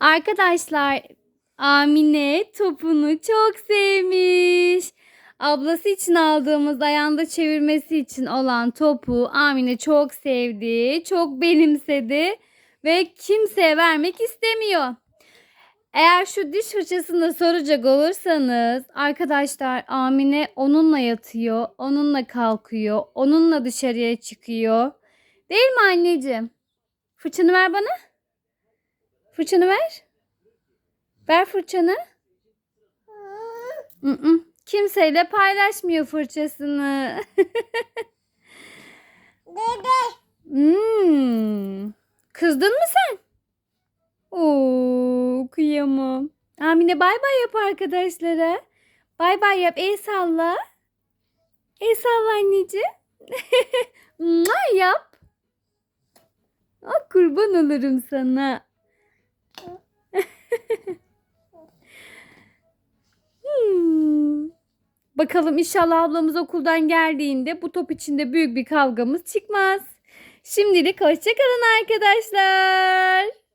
Arkadaşlar Amine topunu çok sevmiş. Ablası için aldığımız ayağında çevirmesi için olan topu Amine çok sevdi, çok benimsedi ve kimseye vermek istemiyor. Eğer şu diş fırçasını soracak olursanız arkadaşlar Amine onunla yatıyor, onunla kalkıyor, onunla dışarıya çıkıyor. Değil mi anneciğim? Fırçanı ver bana. Fırçanı ver. Ver fırçanı. Kimseyle paylaşmıyor fırçasını. Dede. Hmm. Kızdın mı sen? Oo, kıyamam. Amine bay bay yap arkadaşlara. Bay bay yap. El salla. El salla anneciğim. Yap. Ah, kurban olurum sana. Hmm. Bakalım inşallah ablamız okuldan geldiğinde bu top içinde büyük bir kavgamız çıkmaz. Şimdilik hoşçakalın arkadaşlar.